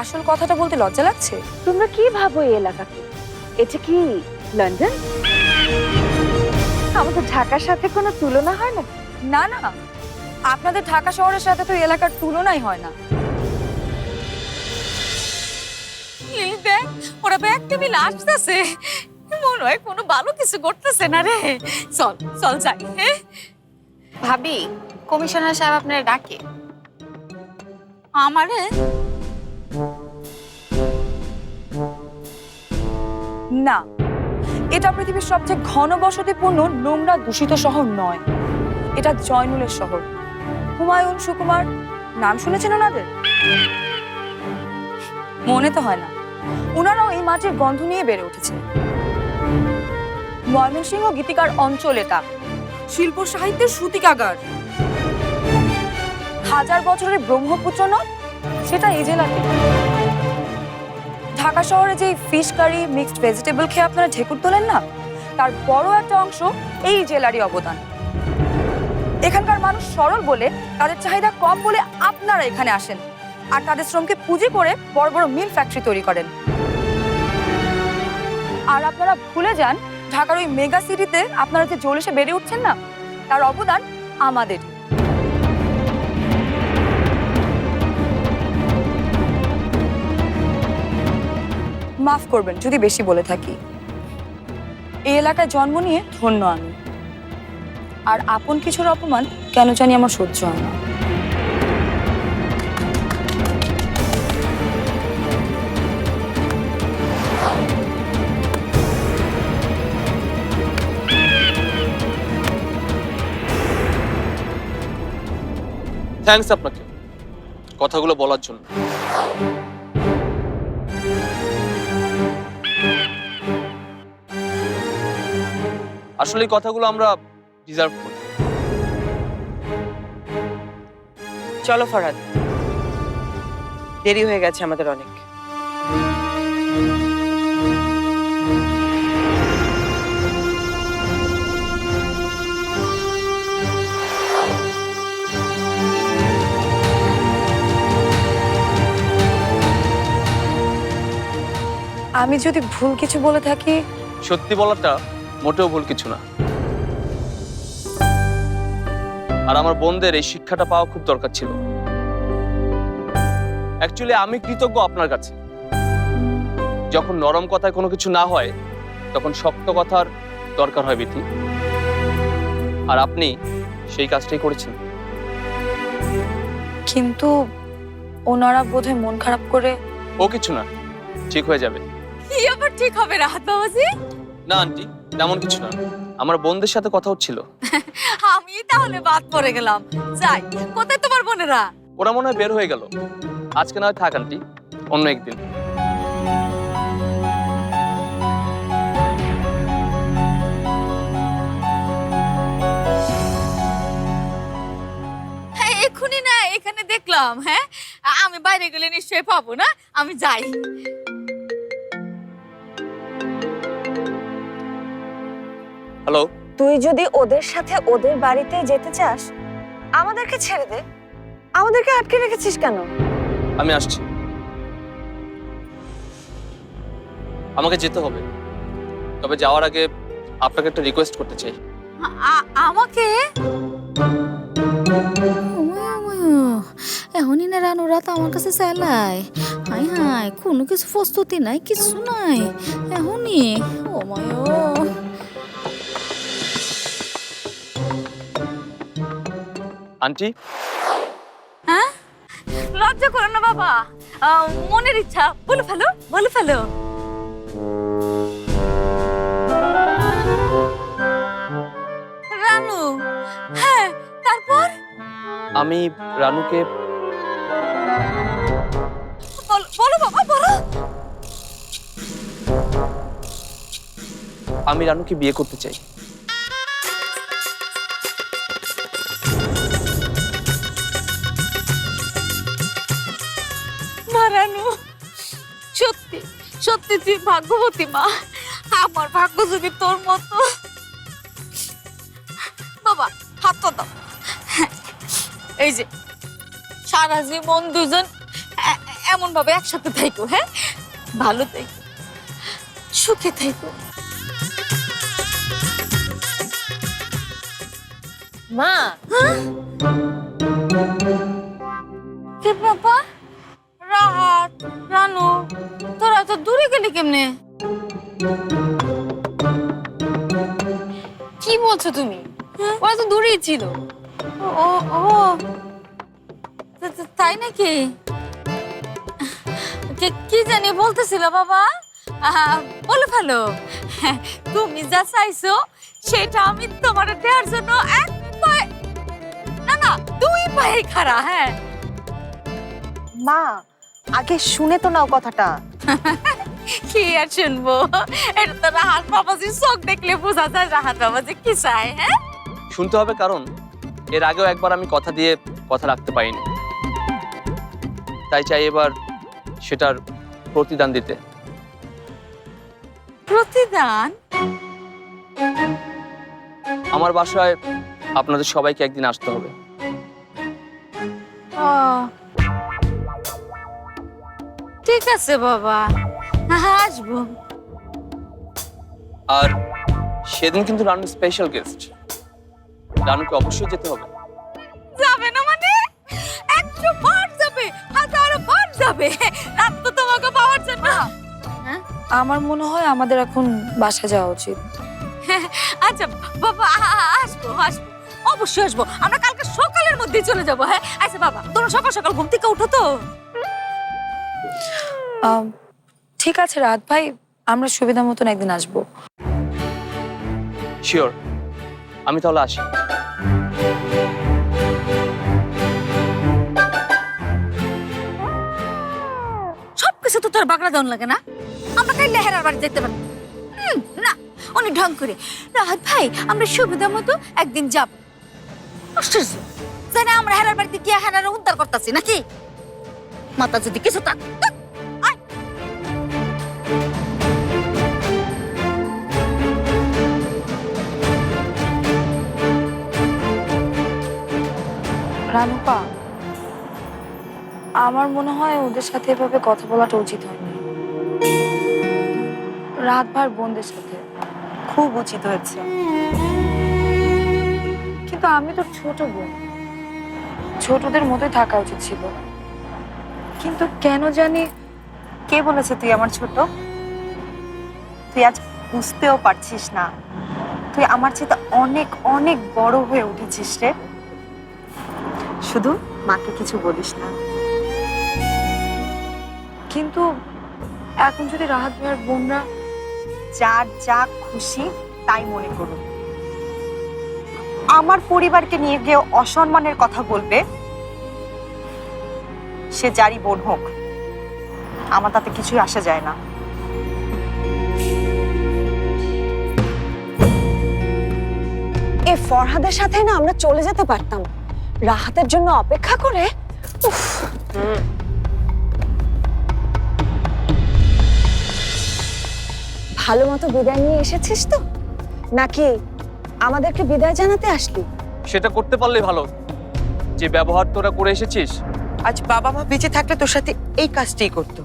আসল কথাটা বলতে লজ্জা লাগছে? তোমরা কি ভাবো এই এলাকাকে? এটা কি লন্ডন? আমাদের ঢাকার সাথে কোনো তুলনা হয় না? না না। আপনাদের ঢাকা শহরের সাথে তো এই এলাকার তুলনাই হয় না। দেখ ওরা ব্যাগ টেবিল আসতেছে। মনে হয় কোনো ভালো কিছু করতেছে না রে। চল চল যাই হ্যাঁ? ভাবি কমিশনার সাহেব আপনার ডাকে। আমারে? না, এটা পৃথিবীর সবচেয়ে ঘনবসতিপূর্ণ নোংরা দূষিত শহর নয়। এটা জয়নুলের শহর। হুমায়ুন সুকুমার, নাম শুনেছেন ওনাদের? মনে তো হয় না। ওনারাও এই মাটির গন্ধ নিয়ে বেড়ে উঠেছে ময়মনসিংহ গীতিকার অঞ্চল এটা। শিল্প সাহিত্যের সূতিকাগার। হাজার বছরের ব্রহ্মপুত্র নদ সেটা এই জেলাতে ঢাকা শহরে যে ফিশ কারি, মিক্সড ভেজিটেবল খেয়ে আপনারা ঢেকুর তোলেন না? তার বড় একটা অংশ এই জেলারই অবদান। এখানকার মানুষ সরল বলে, তাদের চাহিদা কম বলে আপনারা এখানে আসেন। আর তাদের শ্রমকে পুঁজি করে বড় বড় মিল ফ্যাক্টরি তৈরি করেন। আর আপনারা ভুলে যান, ঢাকার ওই মেগা সিটিতে আপনারা যে জলিসে বেড়ে উঠছেন না, তার অবদান আমাদের মাফ করবেন যদি বেশি বলে থাকি। এই এলাকায় জন্ম নিয়ে ধন্য আমি। আর আপন কিছুর অপমান কেন জানি আমার সহ্য হয় না। থ্যাঙ্কস আপনাকে। কথাগুলো বলার জন্য। আসলে এই কথাগুলো আমরা ডিজার্ভ করি। চলো ফরাদ। দেরি হয়ে গেছে আমাদের অনেক। আমি যদি ভুল কিছু বলে থাকি? সত্যি বলাটা মোটেও ভুল কিছু না। আর আমার বোনদের এই শিক্ষাটা পাওয়া খুব দরকার ছিল। অ্যাকচুয়ালি আমি কৃতজ্ঞ আপনার কাছে। যখন নরম কথায় কোনো কিছু না হয় তখন শক্ত কথার দরকার হয় বিথি। আর আপনি সেই কাজটাই করেছেন। কিন্তু ওনারা বোধহয় মন খারাপ করে ও কিছু না ঠিক হয়ে যাবে। কি আবার ঠিক হবে রাহাত বাবাজি? না আন্টি। তেমন কিছু না। আমার বোনদের সাথে কথা হচ্ছিল। আমি তাহলে বাদ পড়ে গেলাম। যাই কোথায় তোমার বোনেরা? ওরা মনে হয় বের হয়ে গেল। আজকে না হয় থাক আন্টি। অন্য একদিন। হ্যাঁ এক্ষুনি না এখানে দেখলাম হ্যাঁ? আমি বাইরে গেলে নিশ্চয়ই পাবো না? আমি যাই। হ্যালো তুই যদি ওদের সাথে ওদের বাড়িতে যেতে চাস আমাদেরকে ছেড়ে দে। আমাদেরকে আটকে রেখেছিস কেন? আমি আসছি। আমাকে যেতে হবে। তবে যাওয়ার আগে আপনাকে একটা রিকোয়েস্ট করতে চাই। আমাকে? এখনই না রানু রাত আমার কাছে চাইলাই হাই হাই কোনো কিছু প্রস্তুতি নাই কিছু নাই। এখনই ও মায় আন্টি? হ্যাঁ? লজ্জা করো না বাবা। মনের ইচ্ছা। বলে ফেলো বলে ফেলো। রানু হ্যাঁ তারপর? আমি রানুকে বলো বলো বাবা বলো। আমি রানুকে বিয়ে করতে চাই। সত্যি তুই ভাগ্যবতী মা। আমার ভাগ্য যদি তোর মতো। বাবা হাত তো দাও। এই যে সারা জীবন দুজন এমন ভাবে একসাথে থাইকো হ্যাঁ? ভালো থাইকো। সুখে থাইকো। মা! কে বাবা? কেমনে? কি বলছো তুমি? ওরা তো দূরেই ছিল। ও ও। তাই নাকি? কি জানি বলতেছিল বাবা? বলে ফেলো হ্যাঁ, তুমি যা চাইছো সেটা আমি তোমার দেওয়ার জন্য এক পায়ে না না দুই পায়ে খাড়া হ্যাঁ। মা আগে শুনে তো নাও কথাটা। কি আর শুনব? এটা তো রাহাত বাবাজি চোখ দেখলে বোঝা যায় রাহাত বাবাজি কি চায় হ্যাঁ? শুনতে হবে কারণ এর আগেও একবার আমি কথা দিয়ে কথা রাখতে পারিনি। তাই চাই এবার সেটার প্রতিদান দিতে। প্রতিদান? আমার বাসায় আপনাদের সবাইকে একদিন আসতে হবে। ঠিক আছে বাবা। আসব। আর সেদিন কিন্তু রানুর স্পেশাল গেস্ট রানুকে অবশ্যই যেতে হবে। যাবে না মানে? একশো বার যাবে হাজার বার যাবে। রাত তো তোমাকে পাওয়ার জন্য। আমার মনে হয় আমাদের এখন বাসা যাওয়া উচিত। আচ্ছা বাবা আসব আসব। অবশ্যই আসব। আমরা কালকে সকালের মধ্যেই চলে যাব হ্যাঁ? আচ্ছা বাবা তোমরা সকাল সকাল ঘুম থেকে উঠো তো। আম, ঠিক আছে রাত ভাই আমরা সুবিধা মতন একদিন আসব। শিওর আমি তাহলে আসি। সবকিছু তো তোর বাগড়া দেওয়ান লাগে না? আমরা তাই লেহেরার বাড়ি যেতে পারি। না অনেক ঢং করে। রাহাত ভাই আমরা সুবিধা মতো একদিন যাব। আশ্চর্য। জানে আমরা হেরার বাড়িতে গিয়ে হেরার উদ্ধার করতেছি নাকি? মাথা যদি কিছু থাক থাক, আয়। রানুপা, আমার মনে হয় ওদের সাথে এভাবে কথা বলাটা উচিত হয়নি। রাত ভার বোনদের সাথে খুব উচিত হয়েছে। কিন্তু আমি তো ছোট বোন। ছোটদের মতোই থাকা উচিত ছিল। কিন্তু কেন জানি কে বলেছে তুই আমার ছোট? তুই আজ বুঝতেও পারছিস না। তুই আমার চেয়ে অনেক অনেক বড় হয়ে উঠেছিস রে। শুধু মাকে কিছু বলিস না। কিন্তু এখন যদি রাহাত ভাইয়ের বোনরা যার যা খুশি তাই মনে করুন আমার পরিবারকে নিয়ে গিয়ে অসম্মানের কথা বলবে, সে যারই বোন হোক। আমার তাতে কিছুই আসা যায় না। এ ফরহাদের সাথে না আমরা চলে যেতে পারতাম। রাহাতের জন্য অপেক্ষা করে উফ। ভালো মতো বিদায় নিয়ে এসেছিস তো? নাকি আমাদেরকে বিদায় জানাতে আসলি? সেটা করতে পারলে ভালো। যে ব্যবহার তোরা করে এসেছিস। আজ বাবা মা বেঁচে থাকলে তোর সাথে এই কাজটাই করতো।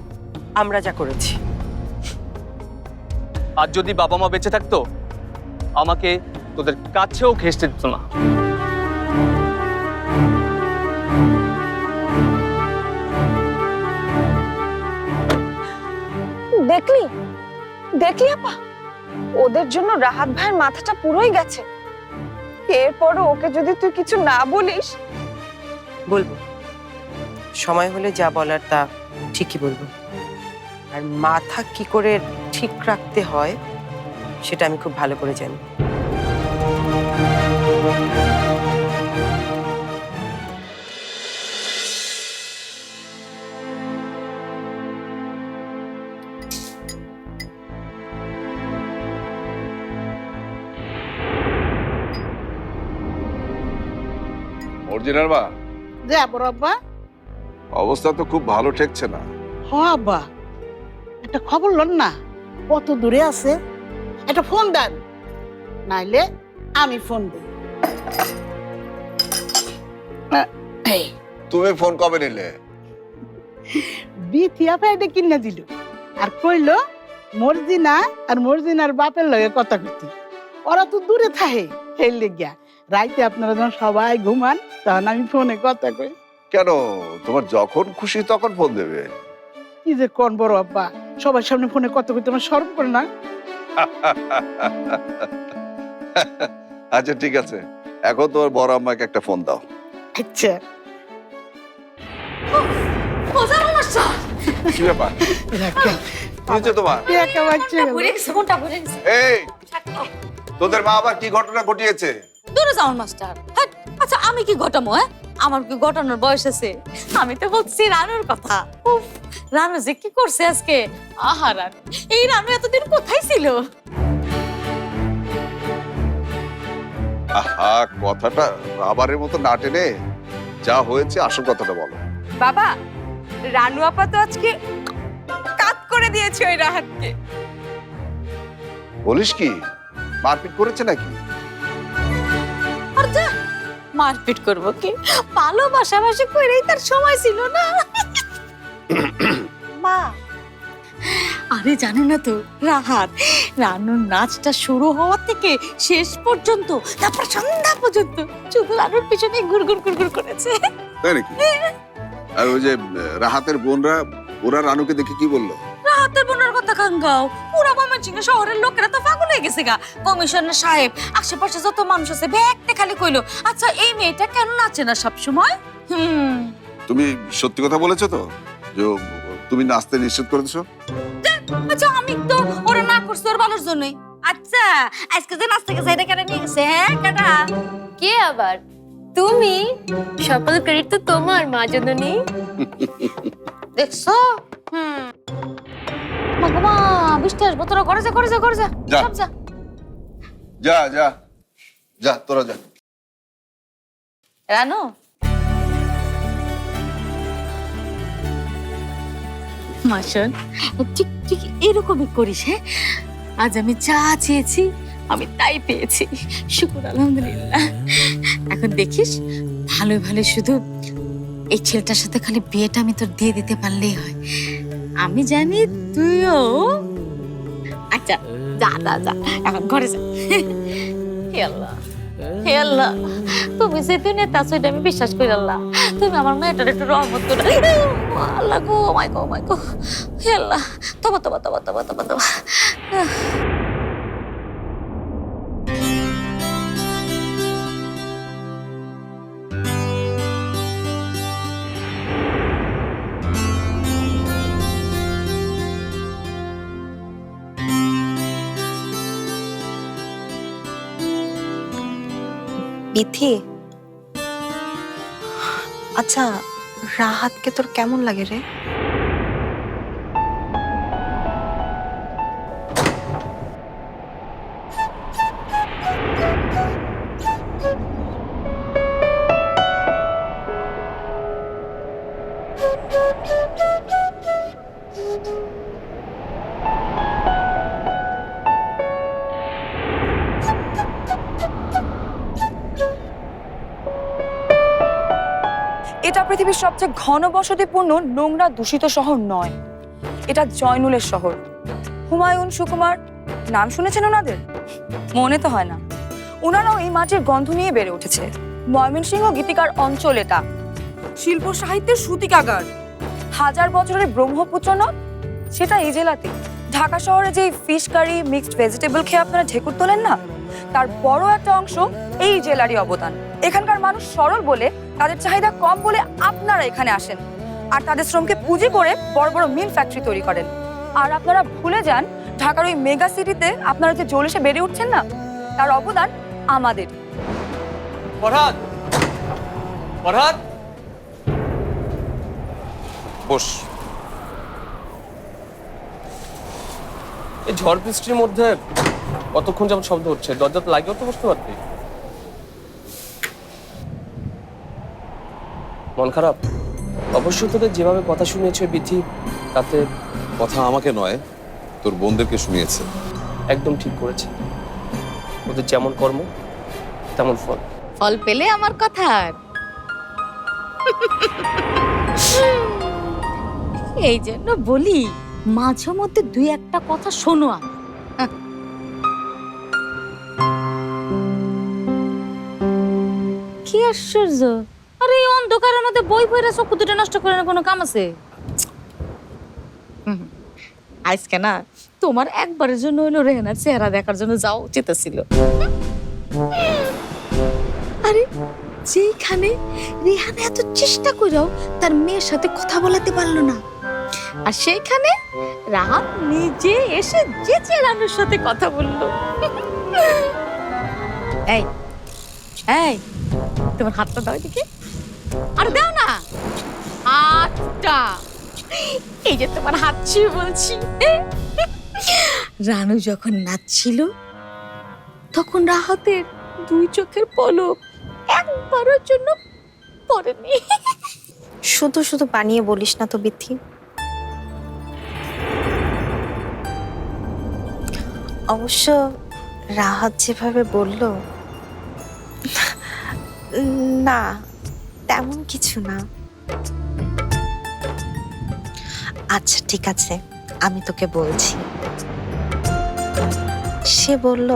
আমরা যা করেছি। আর যদি বাবা মা বেঁচে থাকতো আমাকে তোদের কাছেও ঘেসতে দিত না। দেখলি? দেখলি আপা? ওদের জন্য রাহাত ভাইয়ের মাথাটা পুরোই গেছে। এরপরও ওকে যদি তুই কিছু না বলিস। বলব। সময় হলে যা বলার তা ঠিকই বলব। আর মাথা কি করে ঠিক রাখতে হয় সেটা আমি খুব ভালো করে জানি। অরিজিনাল মা যে বড় আব্বা। অবস্থা তো খুব ভালো ঠেকছে না। হ আব্বা। একটা খবর লন না। কত দূরে আছে? একটা ফোন দেন। নাইলে আমি ফোন দিই। তুমি ফোন কবে নিলে? বিথিয়া ফ্যাইডে কিনে দিল। আর কইলো মর্জিনা আর মর্জিনার বাপের লগে কথা কইতি। ওরা তো দূরে থাহে এই লেগিয়া। রাইতে আপনারা যখন সবাই ঘুমান তখন আমি ফোনে কথা কই। কেন? তোমার যখন খুশি তখন ফোন দেবে। কি যে কোন বড় আব্বা সবার সামনে ফোনে কথা কইতে আমার শরম করে না। আচ্ছা ঠিক আছে। এখন তোমার বড় আম্মাকে একটা ফোন দাও। আচ্ছা। কি ব্যাপার? হয়েছে তোমার। একা বাচ্চা। গেল। ভরে গেছে মনটা ভরে গেছে? এই! তোদের মা আবার কি ঘটনা ঘটিয়েছে? দূরে যাও মাস্টার। আচ্ছা আমি কি ঘটামো হ্যাঁ? আমার কি ঘটানোর বয়স আছে? আমি তো বলছি রানুর কথা। উফ রানু যে কি করছে আজকে? আহা রানু এই রানু এতদিন কোথায় ছিল? আহা কথাটা রাবারের মতো না টেনে যা হয়েছে আসল কথাটা বলো। বাবা রানু আপা তো আজকে কাত করে দিয়েছে ওই রাহাতকে। বলিস কি? মারপিট করেছে নাকি? মারপিট করব কি? ভালোবাসাবাসি করেই তার সময় ছিল না। মা আরে জানো না তো রাহাত রানুর নাচটা শুরু হওয়ার থেকে শেষ পর্যন্ত তারপর সন্ধ্যা পর্যন্ত শুধু রানুর পিছনে ঘুরঘুর ঘুরঘুর করেছে। তাই নাকি? আর ওই যে রাহাতের বোনরা ওরা রানুকে দেখে কি বলল? রাহাতের কথা খাঙ্গাও। পুরা ময়মনসিংহ শহরের লোকেরা তো পাগল হয়ে গেছে গা। কমিশনার সাহেব আশেপাশে যত মানুষ আছে ব্যাগটা খালি কইলো আচ্ছা এই মেয়েটা কেন নাচে না সবসময়? হুম। তুমি সত্যি কথা বলেছ তো? যে তুমি নাচতে নিশ্চিত করেছ? আচ্ছা আমি তো ওরা না করছে ওর ভালোর জন্যই। আচ্ছা আজকে যে নাচ থেকে সাইডে কেটে নিয়ে গেছে হ্যাঁ কেটা? কে আবার? তুমি? সকল ক্রেডিট তো তোমার মা জননী। দেখছ? হুম। মা বৃষ্টি আসব তোরা করে যা করে যা করে যা যা। সব যা। যা যা যা তোরা যা। রানু? মাসন ঠিক ঠিক এরকমই করিস হ্যাঁ? আজ আমি যা চেয়েছি আমি তাই পেয়েছি। শুকুর আলহামদুলিল্লাহ। এখন দেখিস ভালো ভালো শুধু এই ছেলেটার সাথে খালি বিয়েটা আমি তোর দিয়ে দিতে পারলেই হয়। আমি জানি তুইও। আচ্ছা যা যা যা, এখন ঘরে যা। হে আল্লাহ হে আল্লাহ, তুমি যে দুনিয়াতে আছো এটা আমি বিশ্বাস করি আল্লাহ, তুমি আমার মেয়েটার একটু রহমত করে। আল্লাহ গো মাই গো মাই গো। হে আল্লাহ, তবা তবা তবা তবা তবা তবা। বিথি আচ্ছা রাহাতকে তোর কেমন লাগে রে? সবচেয়ে ঘনবসতিপূর্ণ নোংরা দূষিত শহর নয়। এটা জয়নুলের শহর। হুমায়ুন সুকুমার, নাম শুনেছেন ওনাদের? মনে তো হয় না। ওনারাও এই মাটির গন্ধ নিয়ে বেড়ে উঠেছে। ময়মনসিংহ গীতিকার অঞ্চল এটা। শিল্প সাহিত্যের সূতিকাগার। হাজার বছরের ব্রহ্মপুত্র নদ? সেটা এই জেলাতে। ঢাকা শহরে যে ফিশ কারি, মিক্সড ভেজিটেবল খেয়ে আপনারা ঢেকুর তোলেন না? তার বড় একটা অংশ এই জেলারই অবদান। এখানকার মানুষ সরল বলে তাদের চাহিদা কম বলে আপনারা এখানে আসেন। আর তাদের শ্রমকে পুঁজি করে বড় বড় মিল ফ্যাক্টরি তৈরি করেন। আর আপনারা ভুলে যান, ঢাকার ওই মেগা সিটিতে আপনারা যে জলিসে বেড়ে উঠছেন না, তার অবদান আমাদের। ফরহাদ! ফরহাদ! বস। এই ঝড় বৃষ্টির মধ্যে কতক্ষণ যেমন শব্দ হচ্ছে? দরজা তো লাগেও তো বসতে পারতি। মন খারাপ? অবশ্যই তোদের যেভাবে কথা শুনিয়েছে বিধি তাতে কথা আমাকে নয় তোর বোনদেরকে শুনিয়েছে। একদম ঠিক করেছে। ওদের যেমন কর্ম তেমন ফল। ফল পেলে আমার কথার এই জন্য বলি মাঝে মধ্যে দুই একটা কথা শোনো। কি আশ্চর্য! আরে এই অন্ধকারের মধ্যে বই পড়ে চক্ষু দুটো নষ্ট করে না কোনো কাম আছে? আজকে না তোমার একবারের জন্য হইল রেহানার চেহারা দেখার জন্য যাও চেতেছিল আরে যেখানে রেহানা এত চেষ্টা করেও তার মেয়ের সাথে কথা বলাতে পারল না আর সেইখানে রাহাত নিজে এসে যে চেরানোর সাথে কথা বলল। এই এই তোমার হাতটা দাও দেখি আর দাও না। হাতটা এই যে তোমার হাত ছুঁয়ে বলছি। রানু যখন নাচছিল, তখন রাহাতের দুই চোখের পলক একবারের জন্য পড়েনি। শুধু শুধু বানিয়ে বলিস না তো, বিথি। অবশ্য রাহাত যেভাবে বলল, না তেমন কিছু না। আচ্ছা ঠিক আছে আমি তোকে বলছি। সে বলল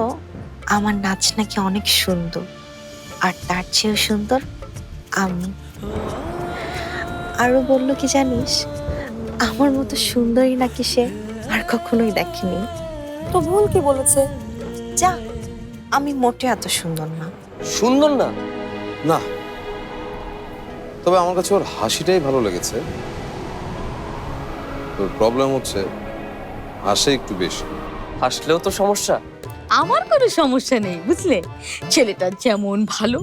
আমার নাচ নাকি অনেক সুন্দর আর তার চেয়েও সুন্দর আমি। আরও বলল কি জানিস আমার মতো সুন্দরী নাকি সে আর কখনোই দেখেনি। তো ভুল কি বলেছে? যা আমি মোটে এত সুন্দর না। সুন্দর না? না তবে আমার কাছে ওর হাসিটাই ভালো লেগেছে। তোর প্রবলেম হচ্ছে হাসে একটু বেশি। হাসলেও তো সমস্যা। আমার কোনো সমস্যা নেই বুঝলে? ছেলেটা যেমন ভালো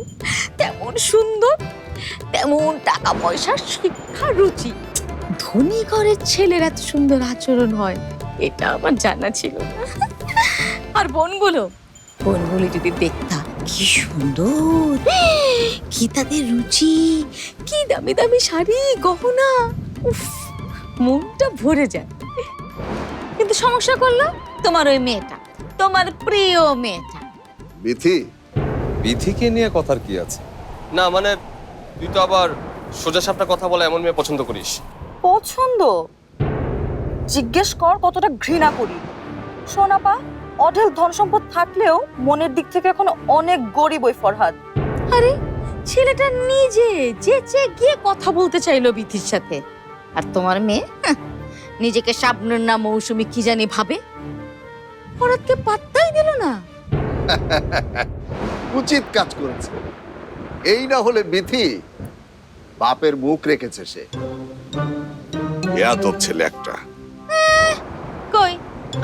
তেমন সুন্দর তেমন টাকা পয়সা শিক্ষা রুচি। ধনী ঘরের ছেলের এত সুন্দর আচরণ হয় এটা আমার জানা ছিল না। আর বোনগুলো? বোনগুলি যদি দেখতাম কি সুন্দর। কি তাদের রুচি কি দামি দামি শাড়ি গহনা। উফ মনটা ভরে যায়। কিন্তু সমস্যা করল তোমার ওই মেয়েটা তোমার প্রিয় মেয়েটা। বিথি? বিধিকে নিয়ে কথার কি আছে? না মানে তুই তো আবার সোজা সাপটা কথা বলা এমন মেয়ে পছন্দ করিস। পছন্দ? জিজ্ঞেস কর কতটা ঘৃণা করি। সোনাপা অঢেল ধন সম্পদ থাকলেও মনের দিক থেকে এখন অনেক গরিব ওই ফরহাদ। আরে ছেলেটা নিজে যে যেচে গিয়ে কথা বলতে চাইলো বিথির সাথে। আর তোমার মেয়ে হাহ, নিজেকে শাবনুর না মৌসুমি কি জানি ভাবে। হঠাৎকে পাত্তাই দিল না। উচিত কাজ করেছে। এই না হলে বিথি বাপের মুখ রেখেছে সে। বেয়াদব ছেলে একটা।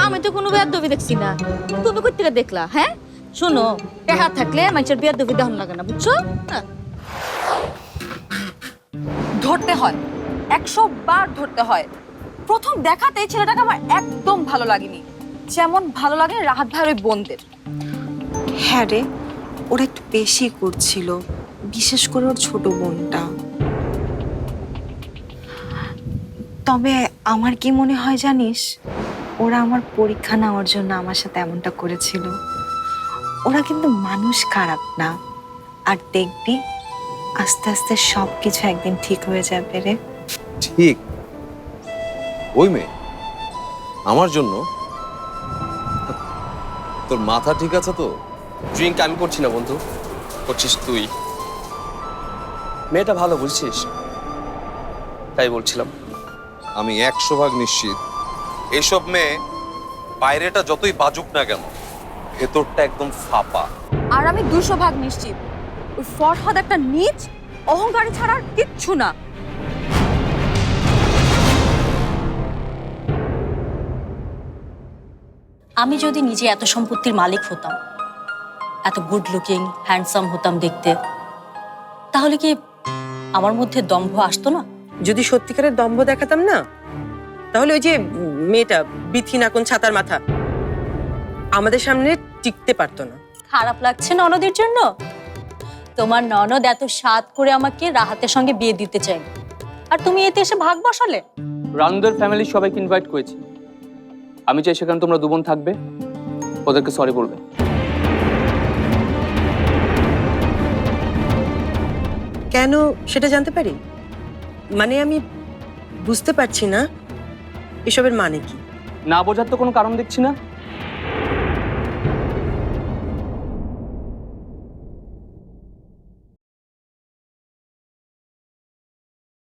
আমি তো কোনো বেয়াদবি দেখছি না। তুমি কই থেকে দেখলা হ্যাঁ? শোনো টেহা থাকলে মানুষের বেয়াদবি দহন লাগে না, বুঝছ? হ্যাঁ। ধরতে হয়, একশো বার ধরতে হয়। প্রথম দেখাতেই ছেলেটাকে আমার একদম ভালো লাগেনি। যেমন ভালো লাগে রাহাত ভাইয়ের ওই বোনদের। হ্যাঁ রে, ওরা একটু বেশি করছিল, বিশেষ করে ওর ছোট বোনটা। তবে আমার কি মনে হয় জানিস ওরা আমার পরীক্ষা নেওয়ার জন্য আমার সাথে এমনটা করেছিল। ওরা কিন্তু মানুষ খারাপ না। আর দেখবি আস্তে আস্তে সব কিছু একদিন ঠিক হয়ে যাবে রে। ঠিক? ওই মেয়ে? আমার জন্য? তোর মাথা ঠিক আছে তো? ড্রিঙ্ক আমি করছি না বন্ধু। করছিস তুই। মেয়েটা ভালো বুঝছিস? তাই বলছিলাম। আমি একশো ভাগ নিশ্চিত। এইসব মেয়ে বাইরেটা যতই বাজুক না কেন ভেতরটা একদম ফাঁপা। আর আমি দুশো ভাগ নিশ্চিত ওই ফরহাদ একটা নিচ অহংকারী ছাড়া আর কিচ্ছু না। আমি যদি নিজে এত সম্পত্তির মালিক হতাম এত গুড লুকিং হ্যান্ডসাম হতাম দেখতে তাহলে কি আমার মধ্যে দম্ভ আসতো না? যদি সত্যিকারের দম্ভ দেখাতাম না তাহলে ওই যে মেয়েটা বিথি নাকুন ছাতার মাথা আমাদের সামনে টিকতে পারতো না। খারাপ লাগছে ননদের জন্য? তোমার ননদ এত স্বাদ করে আমাকে রাহাতের সঙ্গে বিয়ে দিতে চাই আর তুমি এতে এসে ভাগ বসালে? রানুদের ফ্যামিলির সবাইকে ইনভাইট করেছি। আমি চাই সেখানে তোমরা দুবোন থাকবে ওদেরকে সরি বলবে। কেন সেটা জানতে পারি? মানে আমি বুঝতে পারছি না এসবের মানে কি? না বোঝার তো কোনো কারণ দেখছি না।